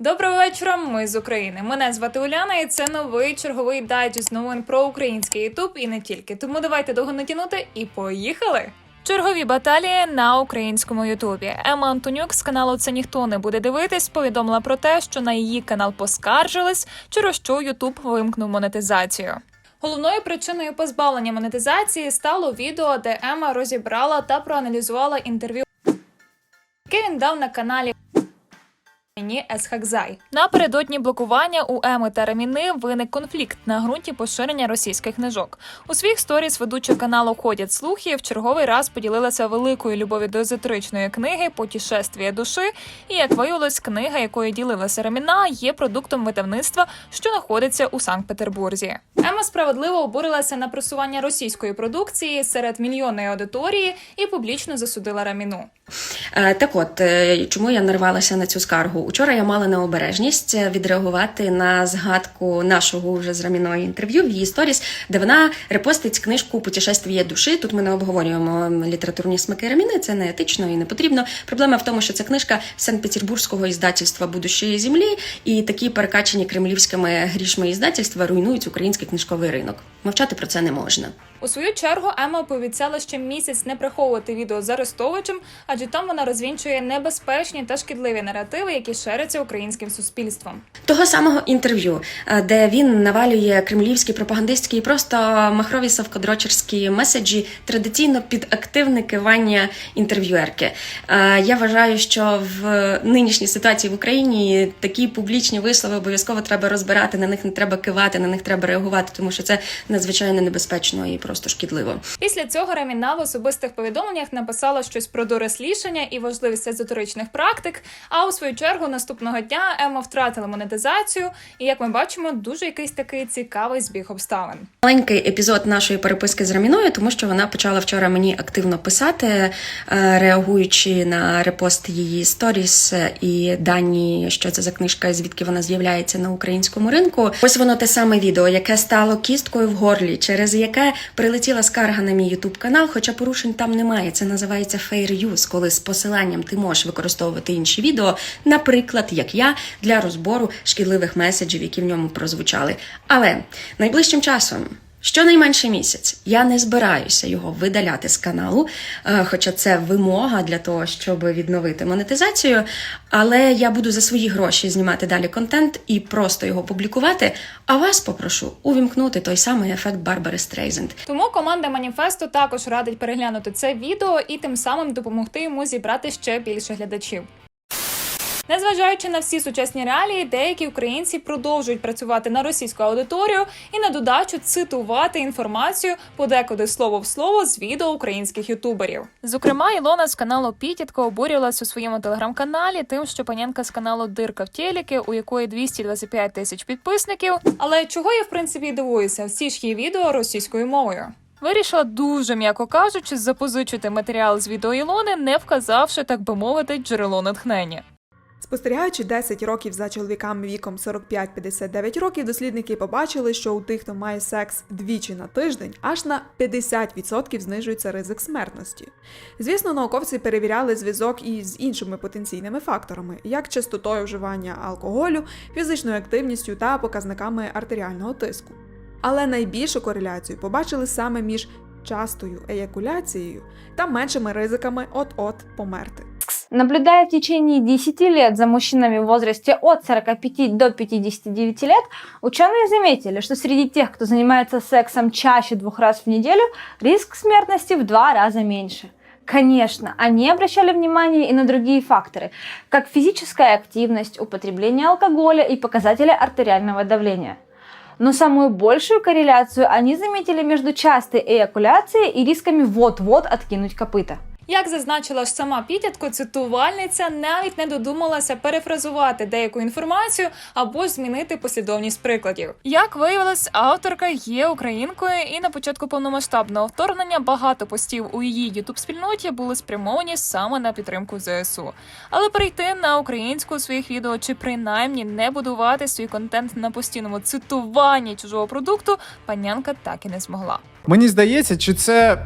Доброго вечора. Ми з України. Мене звати Уляна, і це новий черговий дайджест новин про український Ютуб і не тільки. Тому давайте довго не і поїхали. Чергові баталії на українському Ютубі. Ема Антонюк з каналу Це ніхто не буде дивитись. Повідомила про те, що на її канал поскаржились, через що Ютуб вимкнув монетизацію. Головною причиною позбавлення монетизації стало відео, де Ема розібрала та проаналізувала інтерв'ю, яке він дав на каналі. Ні, Есхакзай. Напередодні блокування у Еми та Раміни виник конфлікт на ґрунті поширення російських книжок. У своїх сторіс ведуча каналу Ходять слухи в черговий раз поділилася великою любов'ю до езотеричної книги Потішествія душі. І як виявилось, книга, якою ділилася Раміна, є продуктом видавництва, що знаходиться у Санкт-Петербурзі. Ема справедливо обурилася на просування російської продукції серед мільйонної аудиторії і публічно засудила Раміну. Е, Так от, е, чому я нарвалася на цю скаргу? Учора я мала необережність е, відреагувати на згадку нашого вже з Раміною інтерв'ю в її сторіс, де вона репостить книжку Путешествіє душі. Тут ми не обговорюємо літературні смаки Раміни, це не етично і не потрібно. Проблема в тому, що це книжка Санкт-Петербурзького іздательства Будущої землі, і такі перекачені кремлівськими грішми іздательства руйнують український книжковий ринок. Мовчати про це не можна. У свою чергу Ема пообіцяла ще місяць не приховувати відео з Арестовичем, адже там вона розвінчує небезпечні та шкідливі наративи, які ширяться українським суспільством. Того самого інтерв'ю, е, де він навалює кремлівські пропагандистські і просто махрові совкодрочерські меседжі традиційно під активне кивання інтерв'юерки. Е, Я вважаю, що в нинішній ситуації в Україні такі публічні вислови обов'язково треба розбирати. На них не треба кивати, на них треба реагувати, тому що це надзвичайно небезпечно і просто шкідливо. Після цього Раміна в особистих повідомленнях написала щось про дорослішання і важливість езотеричних практик. А у свою чергу наступного дня Ема втратила монетизацію, і як ми бачимо, дуже якийсь такий цікавий збіг обставин. Маленький епізод нашої переписки з Раміною, тому що вона почала вчора мені активно писати, е, реагуючи на репост її сторіс і дані, що це за книжка, звідки вона з'являється на українському ринку. Ось воно те саме відео, яке стало кісткою в горлі, через яке прилетіла скарга на мій ютуб канал, хоча порушень там немає. Це називається fair use, коли з посиланням ти можеш використовувати інші відео, наприклад, як я, для розбору шкідливих меседжів, які в ньому прозвучали. Але найближчим часом. Щонайменше місяць я не збираюся його видаляти з каналу, е, хоча це вимога для того, щоб відновити монетизацію. Але я буду за свої гроші знімати далі контент і просто його публікувати. А вас попрошу увімкнути той самий ефект Барбари Стрейзенд. Тому команда Маніфесту також радить переглянути це відео і тим самим допомогти йому зібрати ще більше глядачів. Незважаючи на всі сучасні реалії, деякі українці продовжують працювати на російську аудиторію і на додачу цитувати інформацію подекуди слово в слово з відео українських ютуберів. Зокрема, Ілона з каналу Пітітко обурювалась у своєму телеграм-каналі тим, що панянка з каналу Дирка в Теліки, у якої 225 тисяч підписників. Але чого я в принципі дивуюся, всі ж її відео російською мовою. Вирішила дуже м'яко кажучи, запозичити матеріал з відео Ілони, не вказавши, так би мовити, джерело натхнення. Спостерігаючи 10 років за чоловіками віком 45-59 років, дослідники побачили, що у тих, хто має секс двічі на тиждень, аж на 50% знижується ризик смертності. Звісно, науковці перевіряли зв'язок і з іншими потенційними факторами, як частотою вживання алкоголю, фізичною активністю та показниками артеріального тиску. Але найбільшу кореляцію побачили саме між частою еякуляцією та меншими ризиками от-от померти. Наблюдая в течение 10 лет за мужчинами в возрасте от 45 до 59 лет, ученые заметили, что среди тех, кто занимается сексом чаще двух раз в неделю, риск смертности в два раза меньше. Конечно, они обращали внимание и на другие факторы, как физическая активность, употребление алкоголя и показатели артериального давления. Но самую большую корреляцию они заметили между частой эякуляцией и рисками вот-вот откинуть копыта. Як зазначила ж сама Пітятко, цитувальниця навіть не додумалася перефразувати деяку інформацію або ж змінити послідовність прикладів. Як виявилось, авторка є українкою, і на початку повномасштабного вторгнення багато постів у її ютуб спільноті були спрямовані саме на підтримку ЗСУ. Але перейти на українську у своїх відео чи принаймні не будувати свій контент на постійному цитуванні чужого продукту, панянка так і не змогла. Мені здається, чи це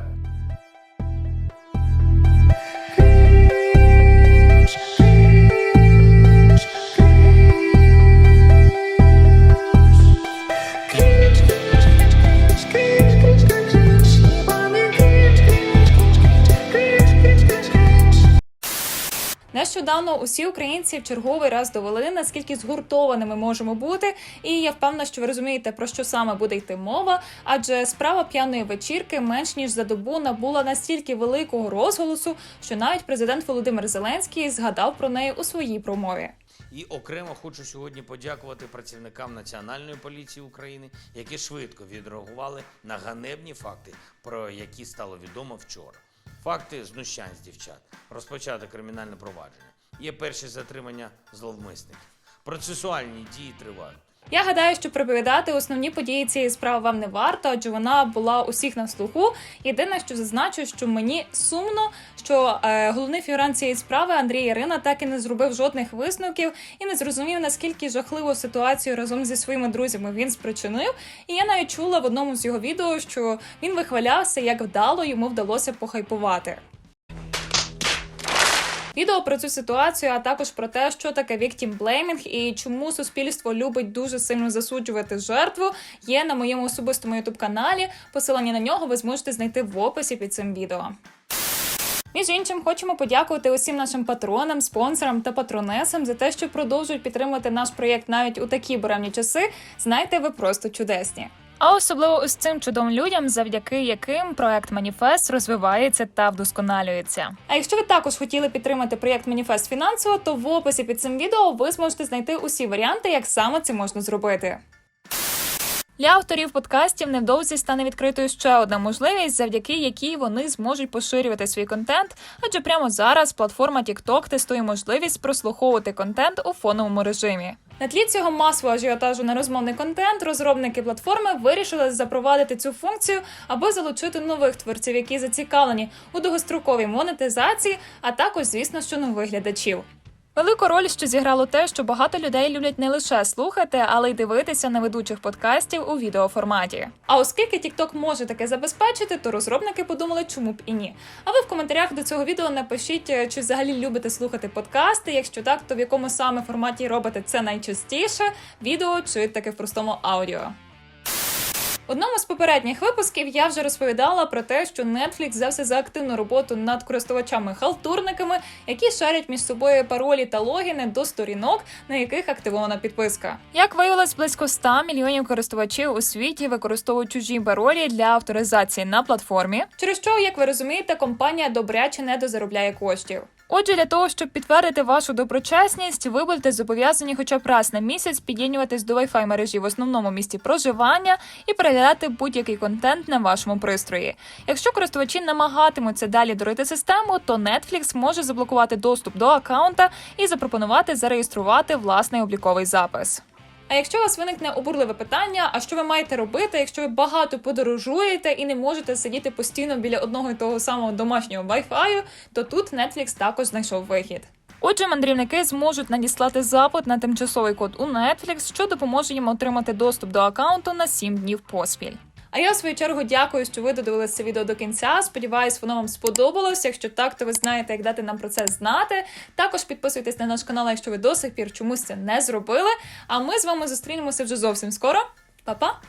нещодавно усі українці в черговий раз довели, наскільки згуртованими можемо бути. І я впевнена, що ви розумієте, про що саме буде йти мова. Адже справа п'яної вечірки менш ніж за добу набула настільки великого розголосу, що навіть президент Володимир Зеленський згадав про неї у своїй промові. І окремо хочу сьогодні подякувати працівникам Національної поліції України, які швидко відреагували на ганебні факти, про які стало відомо вчора. Факти знущань з дівчат, розпочати кримінальне провадження. Є перші затримання зловмисників. Процесуальні дії тривають. Я гадаю, що проповідати основні події цієї справи вам не варто, адже вона була усіх на слуху. Єдине, що зазначу, що мені сумно, що е, головний фігурант цієї справи Андрій Ірина так і не зробив жодних висновків і не зрозумів наскільки жахливу ситуацію разом зі своїми друзями він спричинив. І я навіть чула в одному з його відео, що він вихвалявся, як вдало йому вдалося похайпувати. Відео про цю ситуацію, а також про те, що таке blaming і чому суспільство любить дуже сильно засуджувати жертву, є на моєму особистому ютуб каналі. Посилання на нього ви зможете знайти в описі під цим відео. Між іншим, хочемо подякувати усім нашим патронам, спонсорам та патронесам за те, що продовжують підтримувати наш проєкт навіть у такі буремні часи. Знайте, ви просто чудесні. А особливо ось цим чудовим людям, завдяки яким проект Маніфест розвивається та вдосконалюється. А якщо ви також хотіли підтримати проєкт Маніфест фінансово, то в описі під цим відео ви зможете знайти усі варіанти, як саме це можна зробити. Для авторів подкастів невдовзі стане відкритою ще одна можливість, завдяки якій вони зможуть поширювати свій контент. Адже прямо зараз платформа TikTok тестує можливість прослуховувати контент у фоновому режимі. На тлі цього масового ажіотажу на розмовний контент розробники платформи вирішили запровадити цю функцію, аби залучити нових творців, які зацікавлені у довгостроковій монетизації, а також, звісно, що нових глядачів. Велику роль, що зіграло те, що багато людей люблять не лише слухати, але й дивитися на ведучих подкастів у відеоформаті. А оскільки TikTok може таке забезпечити, то розробники подумали, чому б і ні. А ви в коментарях до цього відео напишіть, е, чи взагалі любите слухати подкасти. Якщо так, то в якому саме форматі робите це найчастіше відео чи таке в простому аудіо. Одному з попередніх випусків я вже розповідала про те, що Netflix взявся за активну роботу над користувачами-халтурниками, які шарять між собою паролі та логіни до сторінок, на яких активована підписка. Як виявилось, близько 100 мільйонів користувачів у світі використовують чужі паролі для авторизації на платформі, через що, як ви розумієте, компанія добряче не дозаробляє коштів. Отже, для того, щоб підтвердити вашу доброчесність, ви будете зобов'язані хоча б раз на місяць підінюватись до Wi-Fi мережі в основному місті проживання і переглядати будь-який контент на вашому пристрої. Якщо користувачі намагатимуться далі дурити систему, то Netflix може заблокувати доступ до аккаунта і запропонувати зареєструвати власний обліковий запис. А якщо у вас виникне обурливе питання, а що ви маєте робити, якщо ви багато подорожуєте і не можете сидіти постійно біля одного і того самого домашнього Wi-Fi, то тут Netflix також знайшов вихід. Отже, мандрівники зможуть надіслати запит на тимчасовий код у Netflix, що допоможе їм отримати доступ до аккаунту на 7 днів поспіль. А я в свою чергу дякую, що ви додивилися це відео до кінця. Сподіваюсь, воно вам сподобалось. Якщо так, то ви знаєте, як дати нам про це знати. Також підписуйтесь на наш канал, якщо ви до сих пір чомусь це не зробили. А ми з вами зустрінемося вже зовсім скоро. Па-па!